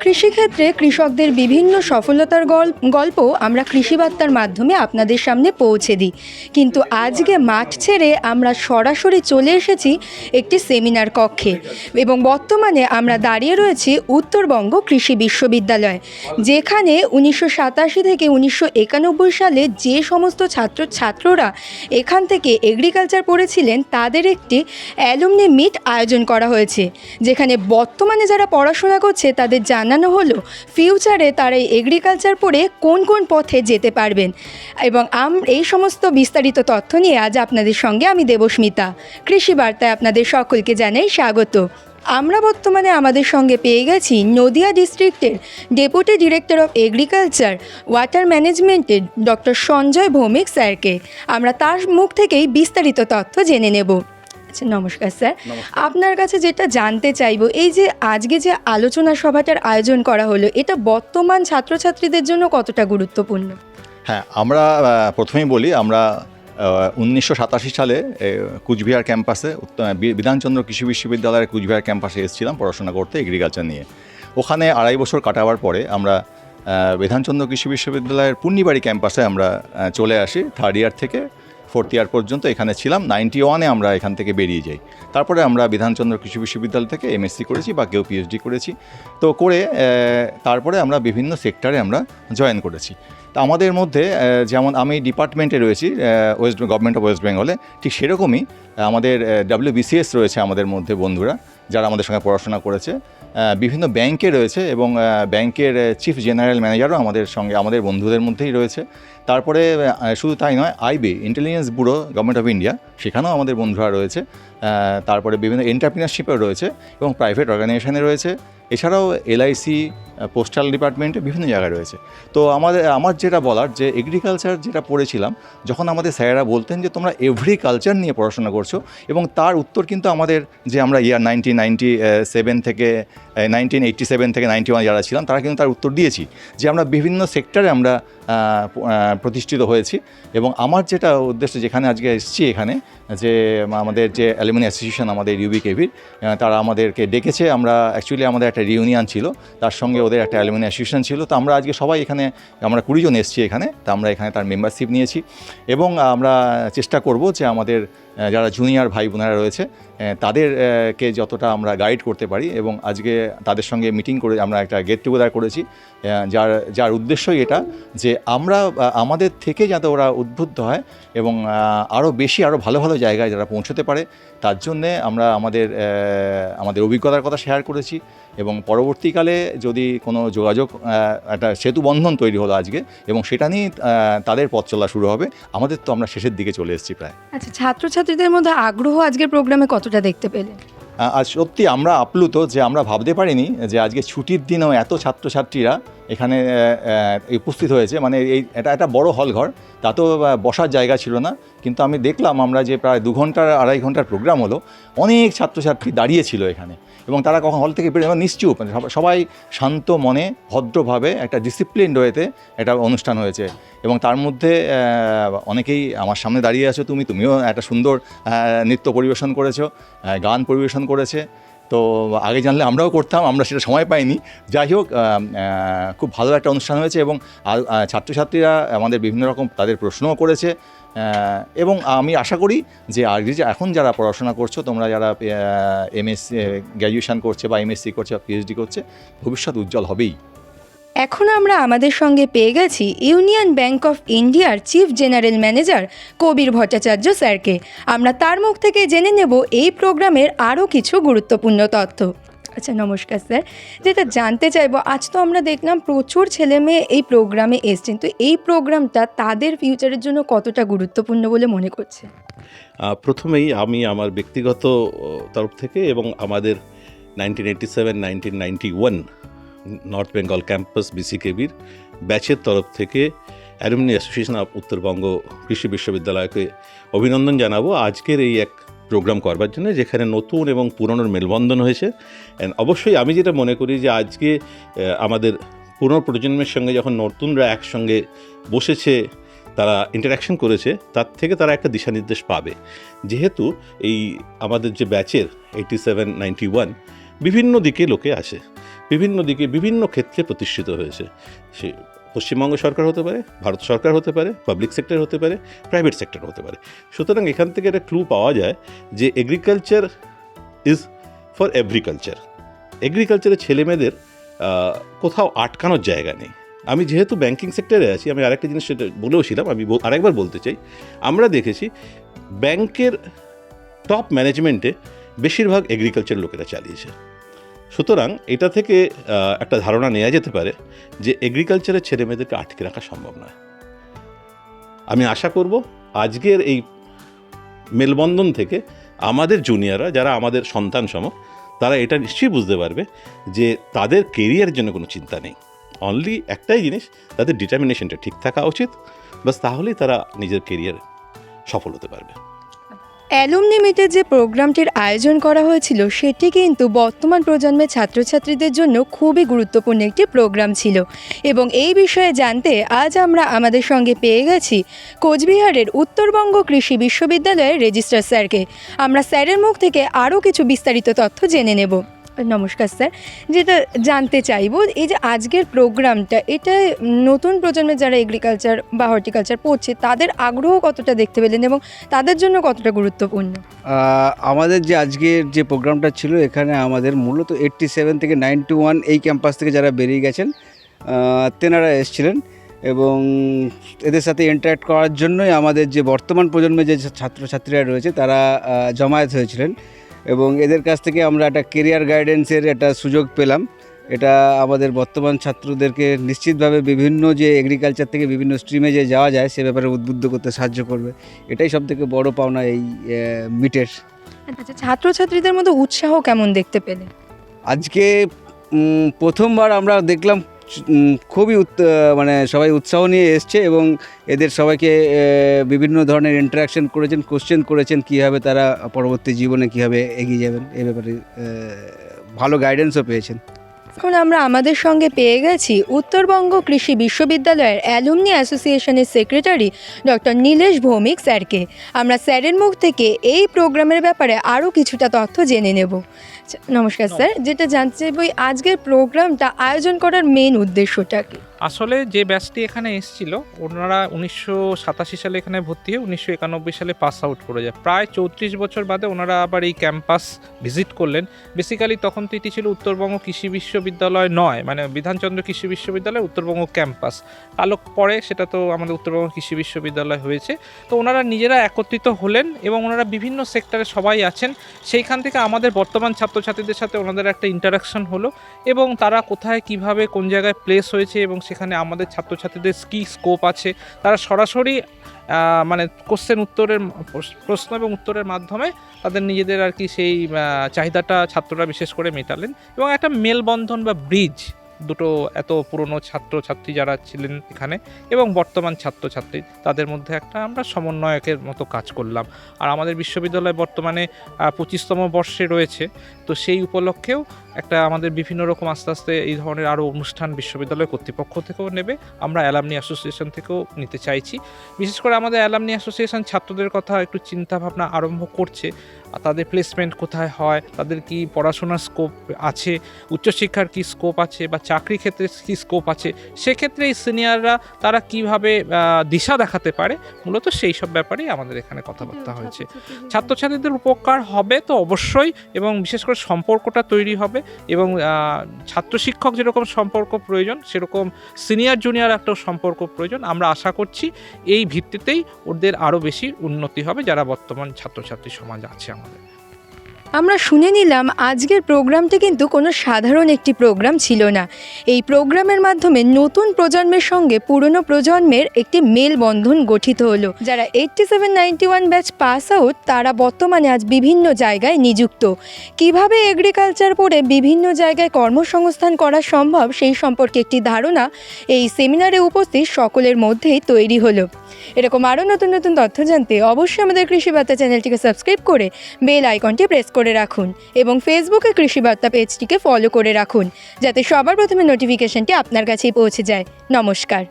কৃষিক্ষেত্রে কৃষকদের বিভিন্ন সফলতার গল- গল্প আমরা কৃষিবার্তার মাধ্যমে আপনাদের সামনে পৌঁছে দিই। কিন্তু আজকে মাঠ ছেড়ে আমরা সরাসরি চলে এসেছি একটি সেমিনার কক্ষে এবং বর্তমানে আমরা দাঁড়িয়ে রয়েছি উত্তরবঙ্গ কৃষি বিশ্ববিদ্যালয়, যেখানে উনিশশো সাতাশি থেকে উনিশশো একানব্বই সালে যে সমস্ত ছাত্র ছাত্ররা এখান থেকে এগ্রিকালচার পড়েছিলেন, তাদের একটি অ্যালুমনি মিট আয়োজন করা হয়েছে, যেখানে বর্তমানে যারা পড়াশোনা করছে তাদের জানানো হলো ফিউচারে তারা এই এগ্রিকালচার পড়ে কোন কোন পথে যেতে পারবেন। এবং আম, এই সমস্ত বিস্তারিত তথ্য নিয়ে আজ আপনাদের সঙ্গে আমি দেবস্মিতা। কৃষি বার্তায় আপনাদের সকলকে জানাই স্বাগত। আমরা বর্তমানে আমাদের সঙ্গে পেয়ে গেছি নদিয়া ডিস্ট্রিক্টের deputy director of agriculture water ম্যানেজমেন্টের ডক্টর সঞ্জয় ভৌমিক স্যারকে। আমরা তার মুখ থেকেই বিস্তারিত তথ্য জেনে নেব। আচ্ছা নমস্কার স্যার। আপনার কাছে যেটা জানতে চাইব এই যে আজকে যে আলোচনা সভাটার আয়োজন করা হলো এটা বর্তমান ছাত্রছাত্রীদের জন্য কতটা গুরুত্বপূর্ণ? হ্যাঁ আমরা প্রথমেই বলি আমরা উনিশশো সাতাশি সালে কুচবিহার ক্যাম্পাসে বিধানচন্দ্র কৃষি বিশ্ববিদ্যালয়ের কুচবিহার ক্যাম্পাসে এসেছিলাম পড়াশোনা করতে এগ্রিকালচার নিয়ে। ওখানে আড়াই বছর কাটাবার পরে আমরা বিধানচন্দ্র কৃষি বিশ্ববিদ্যালয়ের পূর্ণিবাড়ি ক্যাম্পাসে আমরা চলে আসি থার্ড ইয়ার থেকে ফোর্থ ইয়ার পর্যন্ত এখানে ছিলাম। নাইনটি ওয়ানে আমরা এখান থেকে বেরিয়ে যাই। তারপরে আমরা বিধানচন্দ্র কৃষি বিশ্ববিদ্যালয় থেকে এমএসসি করেছি বা কেউ পিএইচডি করেছি। তো করে তারপরে আমরা বিভিন্ন সেক্টরে আমরা জয়েন করেছি। তা আমাদের মধ্যে যেমন আমি ডিপার্টমেন্টে রয়েছি ওয়েস্ট গভর্নমেন্ট অফ ওয়েস্ট বেঙ্গলে ঠিক সেরকমই আমাদের ডাব্লিউবিসিএস রয়েছে আমাদের মধ্যে বন্ধুরা, যারা আমাদের সঙ্গে পড়াশোনা করেছে। বিভিন্ন ব্যাংকে রয়েছে এবং ব্যাংকের চিফ জেনারেল ম্যানেজারও আমাদের সঙ্গে, আমাদের বন্ধুদের মধ্যেই রয়েছে। তারপরে শুধু তাই নয়, IB intelligence bureau government of India সেখানেও আমাদের বন্ধুরা রয়েছে। তারপরে বিভিন্ন এন্টারপ্রিনারশিপেও রয়েছে এবং প্রাইভেট অর্গানাইজেশনে রয়েছে। এছাড়াও এলআইসি পোস্টাল ডিপার্টমেন্টে বিভিন্ন জায়গায় রয়েছে। তো আমাদের, আমার যেটা বলার যে এগ্রিকালচার যেটা পড়েছিলাম, যখন আমাদের স্যারেরা বলতেন যে তোমরা এভরি কালচার নিয়ে পড়াশোনা করছ এবং তার উত্তর কিন্তু আমাদের যে আমরা ইয়ার নাইনটিন নাইনটি সেভেন থেকে নাইনটিন এইটটি সেভেন থেকে নাইনটি ওয়ান যারা ছিলাম, তারা কিন্তু তার উত্তর দিয়েছি যে আমরা বিভিন্ন সেক্টরে আমরা প্রতিষ্ঠিত হয়েছি। এবং আমার যেটা উদ্দেশ্য যেখানে আজকে এসেছি এখানে, যে আমাদের যে অ্যালুমিনি অ্যাসোসিয়েশন আমাদের ইউবি কেভির তারা আমাদেরকে ডেকেছে। আমরা অ্যাকচুয়ালি আমাদের একটা রিউনিয়ন ছিল, তার সঙ্গে ওদের একটা অ্যালুমিনি অ্যাসোসিয়েশন ছিল। তো আমরা আজকে সবাই এখানে, আমরা কুড়িজন এসেছি এখানে, তো আমরা এখানে তার মেম্বারশিপ নিয়েছি। এবং আমরা চেষ্টা করব যে আমাদের যারা জুনিয়র ভাই বোনেরা রয়েছে তাদেরকে যতটা আমরা গাইড করতে পারি। এবং আজকে তাদের সঙ্গে মিটিং করে আমরা একটা গেট টুগেদার করেছি। যার যার উদ্দেশ্যই এটা যে আমরা আমাদের থেকে যাতে ওরা উদ্বুদ্ধ হয় এবং আরও বেশি আরও ভালো ভালো জায়গায় যারা পৌঁছতে পারে তার জন্যে আমরা আমাদের আমাদের অভিজ্ঞতার কথা শেয়ার করেছি এবং পরবর্তীকালে যদি কোনো যোগাযোগ একটা সেতু বন্ধন তৈরি হলো আজকে এবং সেটা নিয়ে আহ, তাদের পথ চলা শুরু হবে আমাদের তো আমরা শেষের দিকে চলে এসেছি প্রায়। আচ্ছা ছাত্রছাত্রীদের মধ্যে আগ্রহ আজকের প্রোগ্রামে কতটা দেখতে পেলেন? আ- আজ সত্যি আমরা আপ্লুত যে আমরা ভাবতে পারিনি যে আজকে ছুটির দিনেও এত ছাত্রছাত্রীরা এখানে উপস্থিত হয়েছে। মানে এই, এটা একটা বড় হল ঘর তাতেও তো বসার জায়গা ছিল না। কিন্তু আমি দেখলাম আমরা যে প্রায় দু ঘণ্টার, আড়াই ঘণ্টার প্রোগ্রাম হলো, অনেক ছাত্রছাত্রী দাঁড়িয়ে ছিল এখানে। এবং তারা কখন হল থেকে বেরোয় নিশ্চুপ মানে সবাই শান্ত মনে, ভদ্রভাবে একটা ডিসিপ্লিন রয়েতে একটা অনুষ্ঠান হয়েছে। এবং তার মধ্যে অনেকেই আমার সামনে দাঁড়িয়ে আছো তুমি, তুমিও একটা সুন্দর নৃত্য পরিবেশন করেছ গান পরিবেশন করেছে। তো আগে জানলে আমরাও করতাম, আমরা সেটা সময় পাইনি। যাই হোক খুব ভালো একটা অনুষ্ঠান হয়েছে এবং ছাত্রছাত্রীরা আমাদের বিভিন্ন রকম তাদের প্রশ্নও করেছে। এবং আমি আশা করি যে আর এখন যারা পড়াশোনা করছ, তোমরা যারা এমএসসি গ্র্যাজুয়েশান করছে বা এমএসসি করছে বা পিএইচডি করছে, ভবিষ্যৎ উজ্জ্বল হবেই। এখন আমরা আমাদের সঙ্গে পেয়ে গেছি ইউনিয়ন ব্যাংক অফ ইন্ডিয়ার chief general manager Kabir Bhattacharya স্যারকে। আমরা তার মুখ থেকে জেনে নেব এই প্রোগ্রামের আরও কিছু গুরুত্বপূর্ণ তথ্য। আচ্ছা নমস্কার স্যার। যেটা জানতে চাইব, আজ তো আমরা দেখলাম প্রচুর ছেলে মেয়ে এই প্রোগ্রামে এসছেন। তো এই প্রোগ্রামটা তাদের ফিউচারের জন্য কতটা গুরুত্বপূর্ণ বলে মনে করছে? প্রথমেই আমি আমার ব্যক্তিগত তরফ থেকে এবং আমাদের nineteen eighty seven, nineteen ninety one north Bengal campus বিসিকেবির ব্যাচের তরফ থেকে অ্যালুমিনি অ্যাসোসিয়েশন অফ উত্তরবঙ্গ কৃষি বিশ্ববিদ্যালয়কে অভিনন্দন জানাব আজকের এই এক প্রোগ্রাম করবার জন্য, যেখানে নতুন এবং পুরনোর মেলবন্ধন হয়েছে। অবশ্যই আমি যেটা মনে করি যে আজকে আমাদের পুরনো প্রজন্মের সঙ্গে যখন নতুনরা একসঙ্গে বসেছে, তারা ইন্টারাকশন করেছে, তার থেকে তারা একটা দিশানির্দেশ পাবে। যেহেতু এই আমাদের যে ব্যাচের এইটি সেভেন নাইনটি ওয়ান বিভিন্ন দিকে লোকে আসে। বিভিন্ন দিকে বিভিন্ন ক্ষেত্রে প্রতিষ্ঠিত হয়েছে। সে পশ্চিমবঙ্গ সরকার হতে পারে, ভারত সরকার হতে পারে পাবলিক সেক্টর হতে পারে প্রাইভেট সেক্টর হতে পারে। সুতরাং এখান থেকে একটা ক্লু পাওয়া যায় যে এগ্রিকালচার ইজ ফর এগ্রিকালচার এগ্রিকালচারের ছেলেমেয়েদের কোথাও আটকানোর জায়গা নেই। আমি যেহেতু ব্যাংকিং সেক্টরে আছি, আমি আরেকটা জিনিস সেটা বলেওছিলাম আমি আরেকবার বলতে চাই। আমরা দেখেছি ব্যাংকের টপ ম্যানেজমেন্টে বেশিরভাগ এগ্রিকালচার লোকেরা চালিয়েছে। সুতরাং এটা থেকে একটা ধারণা নেওয়া যেতে পারে যে এগ্রিকালচারের ছেলেমেয়েদেরকে আটকে রাখা সম্ভব নয়। আমি আশা করব আজকের এই মেলবন্ধন থেকে আমাদের জুনিয়ররা যারা আমাদের সন্তান সম তারা এটা নিশ্চয়ই বুঝতে পারবে যে তাদের কেরিয়ারের জন্য কোনো চিন্তা নেই। অনলি একটাই জিনিস, তাদের ডিটারমিনেশনটা ঠিক থাকা উচিত। বাস তাহলেই তারা নিজের কেরিয়ার সফল হতে পারবে। অ্যালুমনি মিটের যে প্রোগ্রামটির আয়োজন করা হয়েছিল, সেটি কিন্তু বর্তমান প্রজন্মের ছাত্রছাত্রীদের জন্য খুবই গুরুত্বপূর্ণ একটি প্রোগ্রাম ছিল। এবং এই বিষয়ে জানতে আজ আমরা আমাদের সঙ্গে পেয়ে গেছি কোচবিহারের উত্তরবঙ্গ কৃষি বিশ্ববিদ্যালয়ের রেজিস্ট্রার স্যারকে। আমরা স্যারের মুখ থেকে আরও কিছু বিস্তারিত তথ্য জেনে নেব। নমস্কার, স্যার। যেটা জানতে চাইব, এই যে আজকের প্রোগ্রামটা, এটা নতুন প্রজন্মের যারা এগ্রিকালচার বা হর্টিকালচার পড়ছে, তাদের আগ্রহ কতটা দেখতে পেলেন এবং তাদের জন্য কতটা গুরুত্বপূর্ণ? আমাদের যে আজকের যে প্রোগ্রামটা ছিল, এখানে আমাদের মূলত এইট্টি সেভেন থেকে নাইনটি ওয়ান এই ক্যাম্পাস থেকে যারা বেরিয়ে গেছেন তেনারা এসেছিলেন এবং এদের সাথে ইন্টারাক্ট করার জন্যই আমাদের যে বর্তমান প্রজন্মের যে ছাত্রছাত্রীরা রয়েছে, তারা জমায়েত হয়েছিলেন। এবং এদের কাছ থেকে আমরা একটা কেরিয়ার গাইডেন্সের একটা সুযোগ পেলাম। এটা আমাদের বর্তমান ছাত্রদেরকে নিশ্চিতভাবে বিভিন্ন যে এগ্রিকালচার থেকে বিভিন্ন স্ট্রিমে যে যাওয়া যায় সে ব্যাপারে উদ্বুদ্ধ করতে সাহায্য করবে। এটাই সব থেকে বড় পাওনা এই মিটের আচ্ছা ছাত্রছাত্রীদের মধ্যে উৎসাহ কেমন দেখতে পেলে? আজকে প্রথমবার আমরা দেখলাম খুবই মানে সবাই উৎসাহ নিয়ে এসছে এবং এদের সবাইকে বিভিন্ন ধরনের ইন্টারাকশন করেছেন কোশ্চেন করেছেন, কীভাবে তারা পরবর্তী জীবনে কীভাবে এগিয়ে যাবেন, এ ব্যাপারে ভালো গাইডেন্সও পেয়েছেন। এখন আমরা আমাদের সঙ্গে পেয়ে গেছি উত্তরবঙ্গ কৃষি বিশ্ববিদ্যালয়ের অ্যালুমনি অ্যাসোসিয়েশনের সেক্রেটারি ডক্টর নীলেশ ভৌমিক স্যারকে। আমরা স্যারের মুখ থেকে এই প্রোগ্রামের ব্যাপারে আরও কিছুটা তথ্য জেনে নেব। নমস্কার স্যার। যেটা জানতে চাইব আজকের প্রোগ্রামটা আয়োজন করার মেন উদ্দেশ্যটা কি? আসলে যে ব্যাচটি এখানে এসেছিল, ওনারা উনিশশো সাতাশি সালে এখানে ভর্তি হয়ে উনিশশো একানব্বই সালে পাস আউট করে যায়। প্রায় চৌত্রিশ বছর বাদে ওনারা আবার এই ক্যাম্পাস ভিজিট করলেন। বেসিক্যালি তখন তো এটি ছিল উত্তরবঙ্গ কৃষি বিশ্ববিদ্যালয় নয় মানে বিধানচন্দ্র কৃষি বিশ্ববিদ্যালয়, উত্তরবঙ্গ ক্যাম্পাস আলোক পরে সেটা তো আমাদের উত্তরবঙ্গ কৃষি বিশ্ববিদ্যালয় হয়েছে। তো ওনারা নিজেরা একত্রিত হলেন এবং ওনারা বিভিন্ন সেক্টরে সবাই আছেন। সেইখান থেকে আমাদের বর্তমান ছাত্রছাত্রীদের সাথে ওনাদের একটা ইন্টারাকশন হলো এবং তারা কোথায়, কীভাবে, কোন জায়গায় প্লেস হয়েছে এবং সেখানে আমাদের ছাত্রছাত্রীদের কী স্কোপ আছে? তারা সরাসরি মানে কোশ্চেন উত্তরের প্রশ্ন এবং উত্তরের মাধ্যমে তাদের নিজেদের আর কি সেই চাহিদাটা ছাত্ররা বিশেষ করে মেটালেন এবং একটা মেলবন্ধন বা ব্রিজ দুটো এত পুরনো ছাত্রছাত্রী যারা ছিলেন এখানে এবং বর্তমান ছাত্রছাত্রী, তাদের মধ্যে একটা আমরা সমন্বয়কের মতো কাজ করলাম। আর আমাদের বিশ্ববিদ্যালয় বর্তমানে পঁচিশতম বর্ষে রয়েছে। তো সেই উপলক্ষেও একটা আমাদের বিভিন্ন রকম আস্তে আস্তে এই ধরনের আরও অনুষ্ঠান বিশ্ববিদ্যালয় কর্তৃপক্ষ থেকেও নেবে। আমরা অ্যালামনি অ্যাসোসিয়েশন থেকেও নিতে চাইছি। বিশেষ করে আমাদের অ্যালামনি অ্যাসোসিয়েশন ছাত্রদের কথা একটু চিন্তাভাবনা আরম্ভ করছে। তাদের প্লেসমেন্ট কোথায় হয় তাদের কি পড়াশোনার স্কোপ আছে উচ্চশিক্ষার কি স্কোপ আছে বা চাকরি ক্ষেত্রে কি স্কোপ আছে সেক্ষেত্রে এই সিনিয়ররা তারা কীভাবে দিশা দেখাতে পারে মূলত সেই সব ব্যাপারেই আমাদের এখানে কথাবার্তা হয়েছে। ছাত্রছাত্রীদের উপকার হবে তো অবশ্যই এবং বিশেষ করে সম্পর্কটা তৈরি হবে এবং ছাত্র শিক্ষক যেরকম সম্পর্ক প্রয়োজন সেরকম সিনিয়র জুনিয়র একটা সম্পর্ক প্রয়োজন। আমরা আশা করছি এই ভিত্তিতেই ওদের আরও বেশি উন্নতি হবে যারা বর্তমান ছাত্রছাত্রী সমাজ আছে আমাদের আমরা শুনে নিলাম আজকের প্রোগ্রামটি কিন্তু কোনো সাধারণ একটি প্রোগ্রাম ছিল না। এই প্রোগ্রামের মাধ্যমে নতুন প্রজন্মের সঙ্গে পুরনো প্রজন্মের একটি মেলবন্ধন গঠিত হলো। যারা eighty seven ninety one batch pass out, তারা বর্তমানে আজ বিভিন্ন জায়গায় নিযুক্ত। কীভাবে এগ্রিকালচার পড়ে বিভিন্ন জায়গায় কর্মসংস্থান করা সম্ভব সেই সম্পর্কে একটি ধারণা এই সেমিনারে উপস্থিত সকলের মধ্যেই তৈরি হলো। এরকম আরও নতুন নতুন তথ্য জানতে অবশ্যই আমাদের কৃষি বার্তা চ্যানেলটিকে সাবস্ক্রাইব করে বেল আইকনটি প্রেস করে রাখুন এবং ফেসবুকে কৃষি বার্তা পেজটিকে ফলো করে রাখুন, যাতে সবার প্রথমে নোটিফিকেশনটি আপনার কাছেই পৌঁছে যায়। নমস্কার।